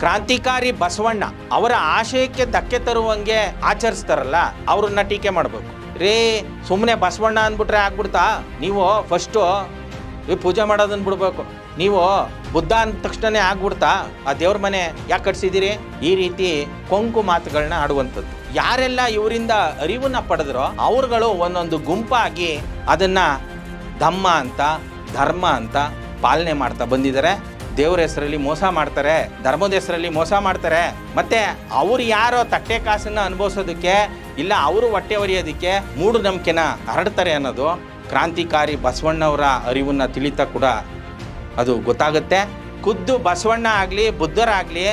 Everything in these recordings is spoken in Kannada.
ಕ್ರಾಂತಿಕಾರಿ ಬಸವಣ್ಣ ಅವರ ಆಶಯಕ್ಕೆ ಧಕ್ಕೆ ತರುವಂಗೆ ಆಚರಿಸ್ತಾರಲ್ಲ, ಅವ್ರನ್ನ ಟೀಕೆ ಮಾಡಬೇಕು. ರೇ ಸುಮ್ಮನೆ ಬಸವಣ್ಣ ಅಂದ್ಬಿಟ್ರೆ ಆಗ್ಬಿಡ್ತಾ? ನೀವು ಫಸ್ಟು ಪೂಜೆ ಮಾಡೋದನ್ನ ಬಿಡ್ಬೇಕು. ನೀವು ಬುದ್ಧ ಅಂದ ತಕ್ಷಣನೇ ಆಗ್ಬಿಡ್ತಾ? ಆ ದೇವ್ರ ಮನೆ ಯಾಕೆ ಕಟ್ಸಿದ್ದೀರಿ ಈ ರೀತಿ ಕೊಂಕು ಮಾತುಗಳನ್ನ ಆಡುವಂಥದ್ದು. ಯಾರೆಲ್ಲ ಇವರಿಂದ ಅರಿವನ್ನ ಪಡೆದ್ರೋ ಅವ್ರುಗಳು ಒಂದೊಂದು ಗುಂಪಾಗಿ ಅದನ್ನ ಧಮ್ಮ ಅಂತ, ಧರ್ಮ ಅಂತ ಪಾಲನೆ ಮಾಡ್ತಾ ಬಂದಿದ್ದಾರೆ. ದೇವ್ರ ಹೆಸರಲ್ಲಿ ಮೋಸ ಮಾಡ್ತಾರೆ, ಧರ್ಮದ ಹೆಸರಲ್ಲಿ ಮೋಸ ಮಾಡ್ತಾರೆ, ಮತ್ತೆ ಅವ್ರು ಯಾರೋ ತಟ್ಟೆ ಕಾಸನ್ನ ಅನುಭವಿಸೋದಕ್ಕೆ ಇಲ್ಲ ಅವರು ಹೊಟ್ಟೆ ಒರೆಯೋದಕ್ಕೆ ಮೂಢನಂಬಿಕೆನ ಹರಡ್ತಾರೆ ಅನ್ನೋದು ಕ್ರಾಂತಿಕಾರಿ ಬಸವಣ್ಣವರ ಅರಿವನ್ನ ತಿಳಿತಾ ಕೂಡ ಅದು ಗೊತ್ತಾಗುತ್ತೆ. ಖುದ್ದು ಬಸವಣ್ಣ ಆಗಲಿ ಬುದ್ಧರಾಗಲಿ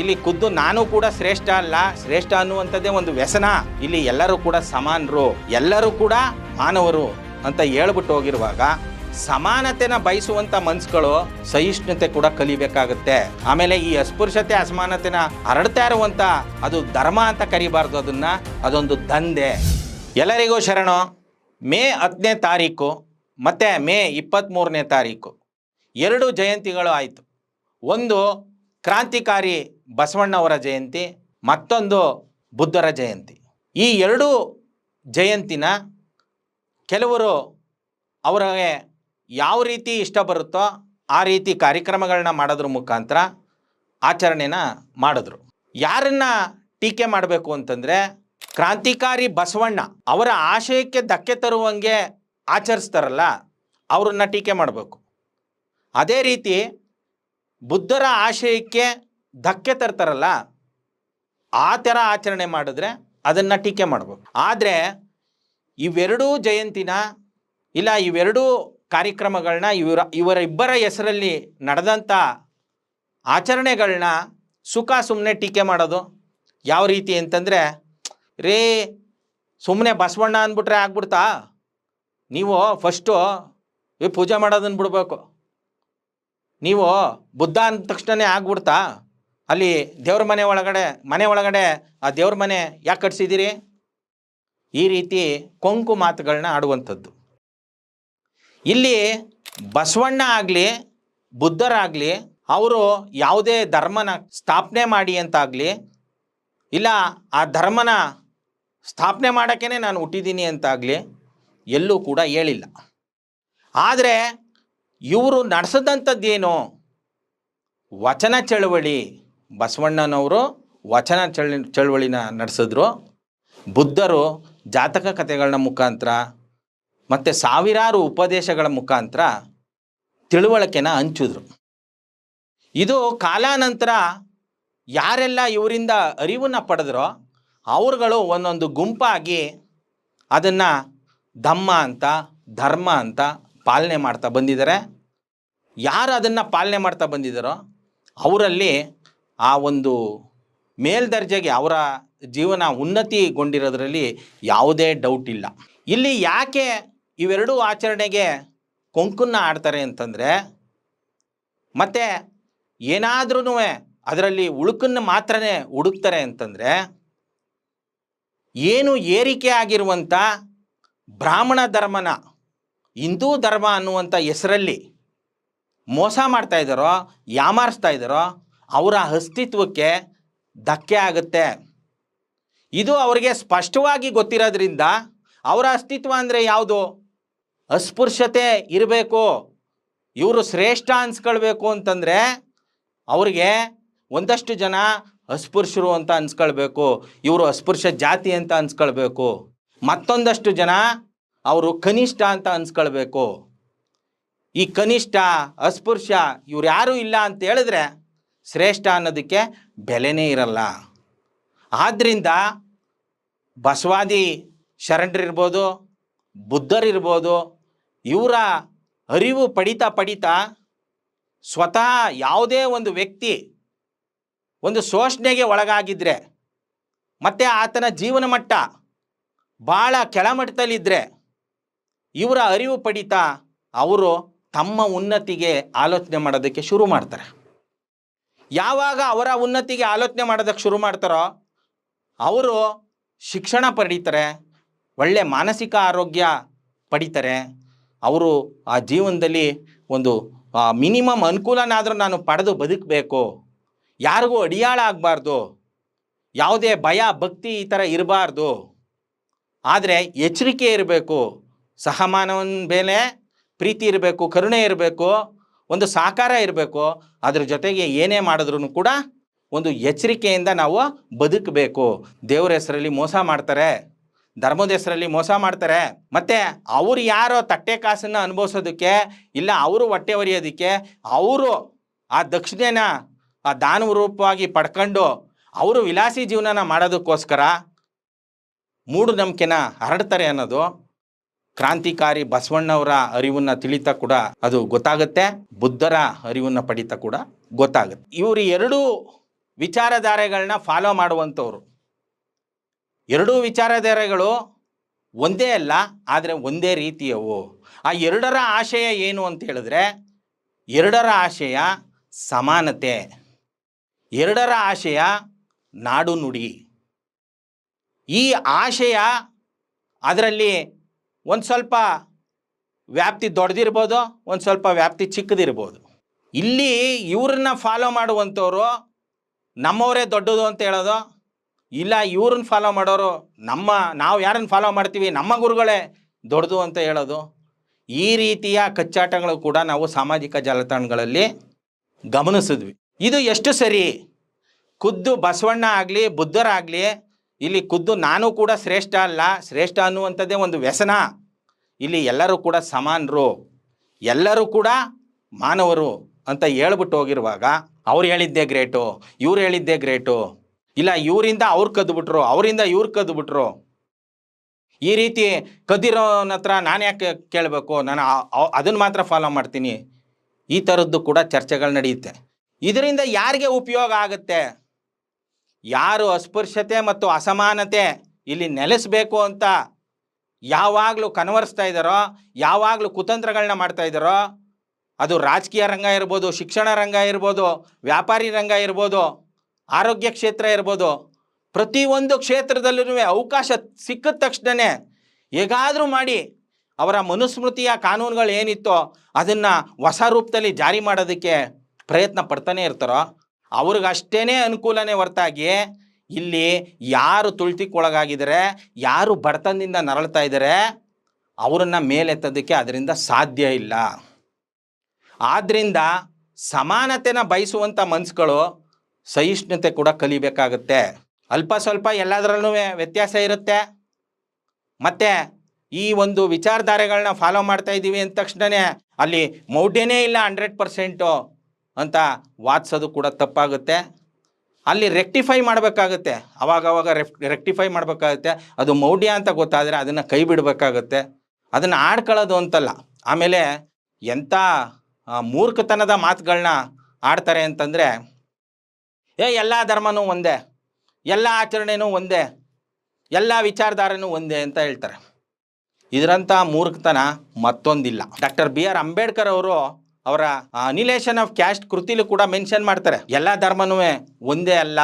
ಇಲ್ಲಿ ಖುದ್ದು ನಾನು ಕೂಡ ಶ್ರೇಷ್ಠ ಅಲ್ಲ, ಶ್ರೇಷ್ಠ ಅನ್ನುವಂಥದ್ದೇ ಒಂದು ವ್ಯಸನ. ಇಲ್ಲಿ ಎಲ್ಲರೂ ಕೂಡ ಸಮಾನರು, ಎಲ್ಲರೂ ಕೂಡ ಮಾನವರು ಅಂತ ಹೇಳ್ಬಿಟ್ಟು ಹೋಗಿರುವಾಗ ಸಮಾನತೆನ ಬಯಸುವಂತ ಮನ್ಸುಗಳು ಸಹಿಷ್ಣುತೆ ಕೂಡ ಕಲಿಬೇಕಾಗುತ್ತೆ. ಆಮೇಲೆ ಈ ಅಸ್ಪೃಶ್ಯತೆ, ಅಸಮಾನತೆನ ಹರಡ್ತಾ ಇರುವಂತ ಅದು ಧರ್ಮ ಅಂತ ಕರಿಬಾರ್ದು ಅದನ್ನ. ಅದೊಂದು ದಂಧೆ. ಎಲ್ಲರಿಗೂ ಶರಣು, ಮೇ ಹತ್ತನೇ ತಾರೀಕು ಮತ್ತೆ ಮೇ ಇಪ್ಪತ್ತ್ಮೂರನೇ ತಾರೀಕು. ಎರಡು ಜಯಂತಿಗಳು ಆಯಿತು. ಒಂದು ಕ್ರಾಂತಿಕಾರಿ ಬಸವಣ್ಣವರ ಜಯಂತಿ, ಮತ್ತೊಂದು ಬುದ್ಧರ ಜಯಂತಿ. ಈ ಎರಡೂ ಜಯಂತಿನ ಕೆಲವರು ಅವರಿಗೆ ಯಾವ ರೀತಿ ಇಷ್ಟ ಬರುತ್ತೋ ಆ ರೀತಿ ಕಾರ್ಯಕ್ರಮಗಳನ್ನ ಮಾಡೋದ್ರ ಮುಖಾಂತರ ಆಚರಣೆನ ಮಾಡಿದ್ರು. ಯಾರನ್ನ ಟೀಕೆ ಮಾಡಬೇಕು ಅಂತಂದರೆ ಕ್ರಾಂತಿಕಾರಿ ಬಸವಣ್ಣ ಅವರ ಆಶಯಕ್ಕೆ ಧಕ್ಕೆ ತರುವಂಗೆ ಆಚರಿಸ್ತಾರಲ್ಲ, ಅವ್ರನ್ನ ಟೀಕೆ ಮಾಡಬೇಕು. ಅದೇ ರೀತಿ ಬುದ್ಧರ ಆಶಯಕ್ಕೆ ಧಕ್ಕೆ ತರ್ತಾರಲ್ಲ, ಆ ಥರ ಆಚರಣೆ ಮಾಡಿದ್ರೆ ಅದನ್ನು ಟೀಕೆ ಮಾಡಬೇಕು. ಆದರೆ ಇವೆರಡೂ ಜಯಂತಿನ, ಇಲ್ಲ ಇವೆರಡೂ ಕಾರ್ಯಕ್ರಮಗಳನ್ನ ಇವರ ಇವರ ಇಬ್ಬರ ಹೆಸರಲ್ಲಿ ನಡೆದಂಥ ಆಚರಣೆಗಳನ್ನ ಸುಖ ಸುಮ್ಮನೆ ಟೀಕೆ ಮಾಡೋದು. ಯಾವ ರೀತಿ ಅಂತಂದರೆ, ರೇ ಸುಮ್ಮನೆ ಬಸವಣ್ಣ ಅಂದ್ಬಿಟ್ರೆ ಆಗ್ಬಿಡ್ತಾ? ನೀವು ಫಸ್ಟು ಪೂಜೆ ಮಾಡೋದನ್ನು ಬಿಡಬೇಕು. ನೀವು ಬುದ್ಧ ಅಂದ ತಕ್ಷಣವೇ ಆಗ್ಬಿಡ್ತಾ? ಅಲ್ಲಿ ದೇವ್ರ ಮನೆ ಒಳಗಡೆ ಮನೆ ಒಳಗಡೆ ಆ ದೇವ್ರ ಮನೆ ಯಾಕೆ ಕಟ್ಸಿದ್ದೀರಿ? ಈ ರೀತಿ ಕೊಂಕು ಮಾತುಗಳನ್ನ ಆಡುವಂಥದ್ದು. ಇಲ್ಲಿ ಬಸವಣ್ಣ ಆಗಲಿ ಬುದ್ಧರಾಗಲಿ ಅವರು ಯಾವುದೇ ಧರ್ಮನ ಸ್ಥಾಪನೆ ಮಾಡಿ ಅಂತಾಗಲಿ, ಇಲ್ಲ ಆ ಧರ್ಮನ ಸ್ಥಾಪನೆ ಮಾಡೋಕ್ಕೇ ನಾನು ಹುಟ್ಟಿದ್ದೀನಿ ಅಂತಾಗಲಿ ಎಲ್ಲೂ ಕೂಡ ಹೇಳಿಲ್ಲ. ಆದರೆ ಇವರು ನಡೆಸದಂಥದ್ದೇನು? ವಚನ ಚಳವಳಿ. ಬಸವಣ್ಣನವರು ವಚನ ಚಳ, ಚಳವಳಿನ ನಡೆಸಿದ್ರು. ಬುದ್ಧರು ಜಾತಕ ಕಥೆಗಳನ್ನ ಮುಖಾಂತರ ಮತ್ತು ಸಾವಿರಾರು ಉಪದೇಶಗಳ ಮುಖಾಂತರ ತಿಳುವಳಿಕೆನ ಹಂಚಿದ್ರು. ಇದು ಕಾಲಾನಂತರ ಯಾರೆಲ್ಲ ಇವರಿಂದ ಅರಿವನ್ನು ಪಡೆದ್ರೋ ಅವ್ರುಗಳು ಒಂದೊಂದು ಗುಂಪಾಗಿ ಅದನ್ನು ಧಮ್ಮ ಅಂತ, ಧರ್ಮ ಅಂತ ಪಾಲನೆ ಮಾಡ್ತಾ ಬಂದಿದ್ದಾರೆ. ಯಾರು ಅದನ್ನು ಪಾಲನೆ ಮಾಡ್ತಾ ಬಂದಿದ್ದಾರೋ ಅವರಲ್ಲಿ ಆ ಒಂದು ಮೇಲ್ದರ್ಜೆಗೆ ಅವರ ಜೀವನ ಉನ್ನತಿಗೊಂಡಿರೋದ್ರಲ್ಲಿ ಯಾವುದೇ ಡೌಟ್ ಇಲ್ಲ. ಇಲ್ಲಿ ಯಾಕೆ ಇವೆರಡೂ ಆಚರಣೆಗೆ ಕೊಂಕುನ್ನ ಆಡ್ತಾರೆ ಅಂತಂದರೆ, ಮತ್ತು ಏನಾದ್ರೂ ಅದರಲ್ಲಿ ಉಳುಕನ್ನು ಮಾತ್ರನೇ ಹುಡುಕ್ತಾರೆ ಅಂತಂದರೆ, ಏನು ಏರಿಕೆ ಆಗಿರುವಂಥ ಬ್ರಾಹ್ಮಣ ಧರ್ಮನ, ಹಿಂದೂ ಧರ್ಮ ಅನ್ನುವಂಥ ಹೆಸರಲ್ಲಿ ಮೋಸ ಮಾಡ್ತಾ ಇದ್ದಾರೋ, ಯಾಮಾರಿಸ್ತಾ ಇದ್ದಾರೋ, ಅವರ ಅಸ್ತಿತ್ವಕ್ಕೆ ಧಕ್ಕೆ ಆಗುತ್ತೆ. ಇದು ಅವರಿಗೆ ಸ್ಪಷ್ಟವಾಗಿ ಗೊತ್ತಿರೋದ್ರಿಂದ ಅವರ ಅಸ್ತಿತ್ವ ಅಂದರೆ ಯಾವುದು? ಅಸ್ಪೃಶ್ಯತೆ ಇರಬೇಕು, ಇವರು ಶ್ರೇಷ್ಠ ಅನ್ಸ್ಕೊಳ್ಬೇಕು ಅಂತಂದರೆ ಅವ್ರಿಗೆ ಒಂದಷ್ಟು ಜನ ಅಸ್ಪೃಶ್ಯರು ಅಂತ ಅನ್ಸ್ಕೊಳ್ಬೇಕು, ಇವರು ಅಸ್ಪೃಶ್ಯ ಜಾತಿ ಅಂತ ಅನ್ಸ್ಕೊಳ್ಬೇಕು, ಮತ್ತೊಂದಷ್ಟು ಜನ ಅವರು ಕನಿಷ್ಠ ಅಂತ ಅನ್ಸ್ಕೊಳ್ಬೇಕು. ಈ ಕನಿಷ್ಠ, ಅಸ್ಪೃಶ್ಯ ಇವ್ರು ಯಾರೂ ಇಲ್ಲ ಅಂತ ಹೇಳಿದ್ರೆ ಶ್ರೇಷ್ಠ ಅನ್ನೋದಕ್ಕೆ ಬೆಲೆನೇ ಇರಲ್ಲ. ಆದ್ದರಿಂದ ಬಸವಾದಿ ಶರಣರಿರ್ಬೋದು, ಬುದ್ಧರಿರ್ಬೋದು ಇವರ ಅರಿವು ಪಡಿತಾ ಪಡಿತಾ ಸ್ವತಃ ಯಾವುದೇ ಒಂದು ವ್ಯಕ್ತಿ ಒಂದು ಶೋಷಣೆಗೆ ಒಳಗಾಗಿದ್ದರೆ ಮತ್ತು ಆತನ ಜೀವನ ಮಟ್ಟ ಭಾಳ ಕೆಳಮಟ್ಟದಲ್ಲಿದ್ದರೆ ಇವರ ಅರಿವು ಪಡಿತಾ ಅವರು ತಮ್ಮ ಉನ್ನತಿಗೆ ಆಲೋಚನೆ ಮಾಡೋದಕ್ಕೆ ಶುರು ಮಾಡ್ತಾರೆ. ಯಾವಾಗ ಅವರ ಉನ್ನತಿಗೆ ಆಲೋಚನೆ ಮಾಡೋದಕ್ಕೆ ಶುರು ಮಾಡ್ತಾರೋ, ಅವರು ಶಿಕ್ಷಣ ಪಡೀತಾರೆ, ಒಳ್ಳೆ ಮಾನಸಿಕ ಆರೋಗ್ಯ ಪಡಿತಾರೆ ಅವರು ಆ ಜೀವನದಲ್ಲಿ ಒಂದು ಮಿನಿಮಮ್ ಅನುಕೂಲನಾದರೂ ನಾನು ಪಡೆದು ಬದುಕಬೇಕು. ಯಾರಿಗೂ ಅಡಿಯಾಳ ಆಗಬಾರ್ದು ಯಾವುದೇ ಭಯ, ಭಕ್ತಿ ಈ ಥರ ಇರಬಾರ್ದು. ಆದರೆ ಎಚ್ಚರಿಕೆ ಇರಬೇಕು. ಸಹಮಾನವನ ಮೇಲೆ ಪ್ರೀತಿ ಇರಬೇಕು, ಕರುಣೆ ಇರಬೇಕು, ಒಂದು ಸಾಕಾರ ಇರಬೇಕು. ಅದ್ರ ಜೊತೆಗೆ ಏನೇ ಮಾಡಿದ್ರೂ ಕೂಡ ಒಂದು ಎಚ್ಚರಿಕೆಯಿಂದ ನಾವು ಬದುಕಬೇಕು. ದೇವರ ಹೆಸರಲ್ಲಿ ಮೋಸ ಮಾಡ್ತಾರೆ. ಧರ್ಮದ ಹೆಸರಲ್ಲಿ ಮೋಸ ಮಾಡ್ತಾರೆ. ಮತ್ತೆ ಅವ್ರು ಯಾರೋ ತಟ್ಟೆ ಕಾಸನ್ನು ಅನುಭವಿಸೋದಕ್ಕೆ, ಇಲ್ಲ ಅವರು ಹೊಟ್ಟೆ ಒರೆಯೋದಕ್ಕೆ, ಅವರು ಆ ದಕ್ಷಿಣೆನ, ಆ ದಾನ ರೂಪವಾಗಿ ಪಡ್ಕೊಂಡು ಅವರು ವಿಲಾಸಿ ಜೀವನನ ಮಾಡೋದಕ್ಕೋಸ್ಕರ ಮೂಢನಂಬಿಕೆನ ಹರಡ್ತಾರೆ ಅನ್ನೋದು ಕ್ರಾಂತಿಕಾರಿ ಬಸವಣ್ಣವರ ಅರಿವನ್ನ ತಿಳಿತಾ ಕೂಡ ಅದು ಗೊತ್ತಾಗುತ್ತೆ. ಬುದ್ಧರ ಅರಿವನ್ನ ಪಡಿತಾ ಕೂಡ ಗೊತ್ತಾಗುತ್ತೆ. ಇವರು ಎರಡೂ ವಿಚಾರಧಾರೆಗಳನ್ನ ಫಾಲೋ ಮಾಡುವಂಥವ್ರು. ಎರಡೂ ವಿಚಾರಧಾರೆಗಳು ಒಂದೇ ಅಲ್ಲ, ಆದರೆ ಒಂದೇ ರೀತಿಯವು. ಆ ಎರಡರ ಆಶಯ ಏನು ಅಂತ ಹೇಳಿದ್ರೆ, ಎರಡರ ಆಶಯ ಸಮಾನತೆ. ಎರಡರ ಆಶಯ ನಾಡು ನುಡಿ. ಈ ಆಶಯ ಅದರಲ್ಲಿ ಒಂದು ಸ್ವಲ್ಪ ವ್ಯಾಪ್ತಿ ದೊಡ್ಡದಿರ್ಬೋದು ಒಂದು ಸ್ವಲ್ಪ ವ್ಯಾಪ್ತಿ ಚಿಕ್ಕದಿರ್ಬೋದು. ಇಲ್ಲಿ ಇವ್ರನ್ನ ಫಾಲೋ ಮಾಡುವಂಥವ್ರು ನಮ್ಮವರೇ ದೊಡ್ಡದು ಅಂತ ಹೇಳೋದು ಇಲ್ಲ, ಇವ್ರನ್ನ ಫಾಲೋ ಮಾಡೋರು ನಮ್ಮ, ನಾವು ಯಾರನ್ನು ಫಾಲೋ ಮಾಡ್ತೀವಿ? ನಮ್ಮ ಗುರುಗಳೇ. ದೊಡ್ಡದು ಅಂತ ಹೇಳೋದು. ಈ ರೀತಿಯ ಕಚ್ಚಾಟಗಳು ಕೂಡ ನಾವು ಸಾಮಾಜಿಕ ಜಾಲತಾಣಗಳಲ್ಲಿ ಗಮನಿಸಿದ್ವಿ. ಇದು ಎಷ್ಟು ಸರಿ? ಖುದ್ದು ಬಸವಣ್ಣ ಆಗಲಿ ಬುದ್ಧರಾಗಲಿ ಇಲ್ಲಿ ಖುದ್ದು ನಾನು ಕೂಡ ಶ್ರೇಷ್ಠ ಅಲ್ಲ. ಶ್ರೇಷ್ಠ ಅನ್ನುವಂಥದ್ದೇ ಒಂದು ವ್ಯಸನ. ಇಲ್ಲಿ ಎಲ್ಲರೂ ಕೂಡ ಸಮಾನರು. ಎಲ್ಲರೂ ಕೂಡ ಮಾನವರು ಅಂತ ಹೇಳ್ಬಿಟ್ಟು ಹೋಗಿರುವಾಗ ಅವ್ರು ಹೇಳಿದ್ದೇ ಗ್ರೇಟು, ಇವ್ರು ಹೇಳಿದ್ದೇ ಗ್ರೇಟು. ಇಲ್ಲ, ಇವರಿಂದ ಅವ್ರು ಕದ್ದುಬಿಟ್ರು ಅವರಿಂದ ಇವ್ರು ಕದ್ದುಬಿಟ್ರು ಈ ರೀತಿ ಕದ್ದಿರೋನ ಹತ್ರ ನಾನು ಯಾಕೆ ಕೇಳಬೇಕು? ನಾನು ಅದನ್ನು ಮಾತ್ರ ಫಾಲೋ ಮಾಡ್ತೀನಿ. ಈ ಥರದ್ದು ಕೂಡ ಚರ್ಚೆಗಳು ನಡೆಯುತ್ತೆ. ಇದರಿಂದ ಯಾರಿಗೆ ಉಪಯೋಗ ಆಗುತ್ತೆ? ಯಾರು ಅಸ್ಪೃಶ್ಯತೆ ಮತ್ತು ಅಸಮಾನತೆ ಇಲ್ಲಿ ನೆಲೆಸಬೇಕು ಅಂತ ಯಾವಾಗಲೂ ಕನ್ವರ್ಸ್ತಾ ಇದ್ದಾರೋ ಯಾವಾಗಲೂ ಕುತಂತ್ರಗಳನ್ನ ಮಾಡ್ತಾ ಇದ್ದಾರೋ ಅದು ರಾಜಕೀಯ ರಂಗ ಇರ್ಬೋದು, ಶಿಕ್ಷಣ ರಂಗ ಇರ್ಬೋದು, ವ್ಯಾಪಾರಿ ರಂಗ ಇರ್ಬೋದು ಆರೋಗ್ಯ ಕ್ಷೇತ್ರ ಇರ್ಬೋದು. ಪ್ರತಿಯೊಂದು ಕ್ಷೇತ್ರದಲ್ಲೂ ಅವಕಾಶ ಸಿಕ್ಕಿದ ತಕ್ಷಣನೇ ಹೇಗಾದರೂ ಮಾಡಿ ಅವರ ಮನುಸ್ಮೃತಿಯ ಕಾನೂನುಗಳು ಏನಿತ್ತೋ ಅದನ್ನು ಹೊಸ ರೂಪದಲ್ಲಿ ಜಾರಿ ಮಾಡೋದಕ್ಕೆ ಪ್ರಯತ್ನ ಪಡ್ತಾನೆ ಇರ್ತಾರೋ ಅವ್ರಿಗಷ್ಟೇ ಅನುಕೂಲನೇ ಹೊರತಾಗಿ ಇಲ್ಲಿ ಯಾರು ತುಳಿತಿಗೊಳಗಾಗಿದ್ದಾರೆ ಯಾರು ಬಡತನದಿಂದ ನರಳ್ತಾ ಇದ್ದಾರೆ, ಅವರನ್ನು ಮೇಲೆತ್ತೋದಕ್ಕೆ ಅದರಿಂದ ಸಾಧ್ಯ ಇಲ್ಲ. ಆದ್ದರಿಂದ ಸಮಾನತೆನ ಬಯಸುವಂಥ ಮನ್ಸುಗಳು ಸಹಿಷ್ಣುತೆ ಕೂಡ ಕಲಿಬೇಕಾಗುತ್ತೆ. ಅಲ್ಪ ಸ್ವಲ್ಪ ಎಲ್ಲದರಲ್ಲೂ ವ್ಯತ್ಯಾಸ ಇರುತ್ತೆ. ಮತ್ತು ಈ ಒಂದು ವಿಚಾರಧಾರೆಗಳನ್ನ ಫಾಲೋ ಮಾಡ್ತಾ ಇದ್ದೀವಿ ಅಂದ ತಕ್ಷಣವೇ ಅಲ್ಲಿ ಮೌಢ್ಯನೇ ಇಲ್ಲ ಹಂಡ್ರೆಡ್ ಪರ್ಸೆಂಟು ಅಂತ ವಾದಿಸೋದು ಕೂಡ ತಪ್ಪಾಗುತ್ತೆ. ಅಲ್ಲಿ ರೆಕ್ಟಿಫೈ ಮಾಡಬೇಕಾಗುತ್ತೆ. ಅವಾಗವಾಗ ರೆಫ್ ರೆಕ್ಟಿಫೈ ಮಾಡಬೇಕಾಗುತ್ತೆ. ಅದು ಮೌಢ್ಯ ಅಂತ ಗೊತ್ತಾದರೆ ಅದನ್ನು ಕೈ ಬಿಡಬೇಕಾಗುತ್ತೆ. ಅದನ್ನು ಆಡ್ಕೊಳ್ಳೋದು ಅಂತಲ್ಲ. ಆಮೇಲೆ ಎಂಥ ಮೂರ್ಖತನದ ಮಾತುಗಳನ್ನ ಆಡ್ತಾರೆ ಅಂತಂದರೆ ಏ, ಎಲ್ಲ ಧರ್ಮನೂ ಒಂದೇ, ಎಲ್ಲ ಆಚರಣೆನೂ ಒಂದೇ, ಎಲ್ಲ ವಿಚಾರಧಾರೆನೂ ಒಂದೇ ಅಂತ ಹೇಳ್ತಾರೆ. ಇದರಂಥ ಮೂರ್ಖತನ ಮತ್ತೊಂದಿಲ್ಲ. ಡಾಕ್ಟರ್ ಬಿ ಆರ್ ಅಂಬೇಡ್ಕರ್ ಅವರು ಅವರ ಅನಿಲೇಷನ್ ಆಫ್ ಕ್ಯಾಸ್ಟ್ ಕೃತಿಲೂ ಕೂಡ ಮೆನ್ಷನ್ ಮಾಡ್ತಾರೆ. ಎಲ್ಲ ಧರ್ಮನೂ ಒಂದೇ ಅಲ್ಲ,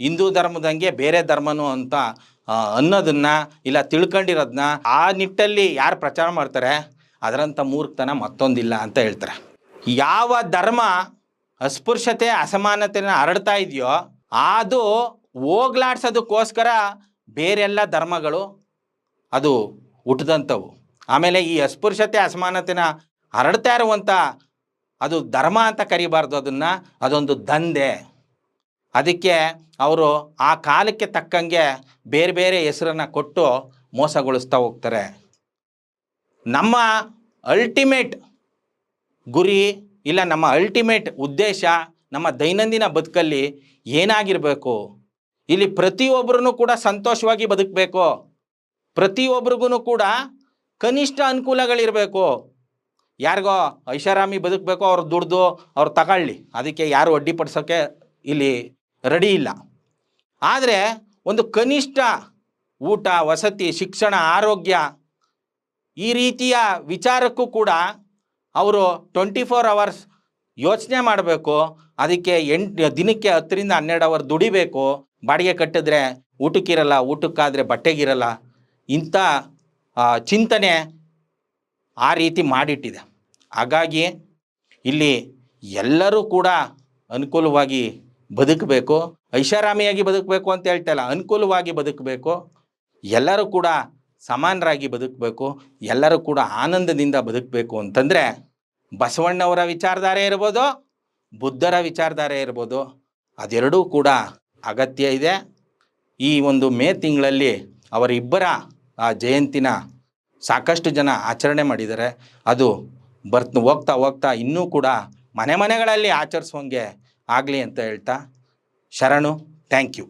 ಹಿಂದೂ ಧರ್ಮದಂಗೆ ಬೇರೆ ಧರ್ಮನೂ ಅಂತ ಅನ್ನೋದನ್ನ ಇಲ್ಲ ತಿಳ್ಕೊಂಡಿರೋದನ್ನ ಆ ನಿಟ್ಟಲ್ಲಿ ಯಾರು ಪ್ರಚಾರ ಮಾಡ್ತಾರೆ ಅದರಂಥ ಮೂರ್ಖತನ ಮತ್ತೊಂದಿಲ್ಲ ಅಂತ ಹೇಳ್ತಾರೆ. ಯಾವ ಧರ್ಮ ಅಸ್ಪೃಶ್ಯತೆ, ಅಸಮಾನತೆನ ಹರಡ್ತಾ ಇದೆಯೋ, ಅದು ಹೋಗ್ಲಾಡ್ಸೋದಕ್ಕೋಸ್ಕರ ಬೇರೆಲ್ಲ ಧರ್ಮಗಳು ಅದು ಹುಟ್ಟಿದಂಥವು ಆಮೇಲೆ ಈ ಅಸ್ಪೃಶ್ಯತೆ, ಅಸಮಾನತೆನ ಹರಡ್ತಾ ಇರುವಂಥ ಅದು ಧರ್ಮ ಅಂತ ಕರಿಬಾರ್ದು ಅದನ್ನು, ಅದೊಂದು ದಂಧೆ. ಅದಕ್ಕೆ ಅವರು ಆ ಕಾಲಕ್ಕೆ ತಕ್ಕಂಗೆ ಬೇರೆ ಬೇರೆ ಹೆಸರನ್ನು ಕೊಟ್ಟು ಮೋಸಗೊಳಿಸ್ತಾ ಹೋಗ್ತಾರೆ. ನಮ್ಮ ಅಲ್ಟಿಮೇಟ್ ಗುರಿ ಇಲ್ಲ, ನಮ್ಮ ಅಲ್ಟಿಮೇಟ್ ಉದ್ದೇಶ, ನಮ್ಮ ದೈನಂದಿನ ಬದುಕಲ್ಲಿ ಏನಾಗಿರಬೇಕು? ಇಲ್ಲಿ ಪ್ರತಿಯೊಬ್ಬರೂ ಕೂಡ ಸಂತೋಷವಾಗಿ ಬದುಕಬೇಕು. ಪ್ರತಿಯೊಬ್ರಿಗೂ ಕೂಡ ಕನಿಷ್ಠ ಅನುಕೂಲಗಳಿರಬೇಕು. ಯಾರಿಗೋ ಐಷಾರಾಮಿ ಬದುಕಬೇಕು, ಅವ್ರು ದುಡ್ದು ಅವ್ರು ತಗೊಳ್ಳಿ. ಅದಕ್ಕೆ ಯಾರು ಅಡ್ಡಿಪಡಿಸೋಕ್ಕೆ ಇಲ್ಲಿ ರೆಡಿ ಇಲ್ಲ. ಆದರೆ ಒಂದು ಕನಿಷ್ಠ ಊಟ, ವಸತಿ, ಶಿಕ್ಷಣ, ಆರೋಗ್ಯ ಈ ರೀತಿಯ ವಿಚಾರಕ್ಕೂ ಕೂಡ ಅವರು ಟ್ವೆಂಟಿ ಫೋರ್ ಅವರ್ಸ್ ಯೋಚನೆ ಮಾಡಬೇಕು, ಅದಕ್ಕೆ ಎಂಟು, ದಿನಕ್ಕೆ ಹತ್ತರಿಂದ ಹನ್ನೆರಡು ಅವರ್ ದುಡಿಬೇಕು, ಬಾಡಿಗೆ ಕಟ್ಟಿದ್ರೆ ಊಟಕ್ಕಿರಲ್ಲ, ಊಟಕ್ಕಾದರೆ ಬಟ್ಟೆಗಿರಲ್ಲ, ಇಂಥ ಚಿಂತನೆ ಆ ರೀತಿ ಮಾಡಿಟ್ಟಿದೆ. ಹಾಗಾಗಿ ಇಲ್ಲಿ ಎಲ್ಲರೂ ಕೂಡ ಅನುಕೂಲವಾಗಿ ಬದುಕಬೇಕು, ಐಷಾರಾಮಿಯಾಗಿ ಬದುಕಬೇಕು ಅಂತ ಹೇಳ್ತಾ ಇಲ್ಲ, ಅನುಕೂಲವಾಗಿ ಬದುಕಬೇಕು. ಎಲ್ಲರೂ ಕೂಡ ಸಮಾನರಾಗಿ ಬದುಕಬೇಕು, ಎಲ್ಲರೂ ಕೂಡ ಆನಂದದಿಂದ ಬದುಕಬೇಕು ಅಂತಂದರೆ ಬಸವಣ್ಣವರ ವಿಚಾರಧಾರೆ ಇರ್ಬೋದು, ಬುದ್ಧರ ವಿಚಾರಧಾರೆ ಇರ್ಬೋದು, ಅದೆರಡೂ ಕೂಡ ಅಗತ್ಯ ಇದೆ. ಈ ಒಂದು ಮೇ ತಿಂಗಳಲ್ಲಿ ಅವರಿಬ್ಬರ ಆ ಜಯಂತಿನ ಸಾಕಷ್ಟು ಜನ ಆಚರಣೆ ಮಾಡಿದ್ದಾರೆ. ಅದು ಬರ್ತ್ ಹೋಗ್ತಾ ಹೋಗ್ತಾ ಇನ್ನೂ ಕೂಡ ಮನೆ ಮನೆಗಳಲ್ಲಿ ಆಚರಿಸುವಂಗೆ ಆಗಲಿ ಅಂತ ಹೇಳ್ತಾ, ಶರಣು ಥ್ಯಾಂಕ್ ಯು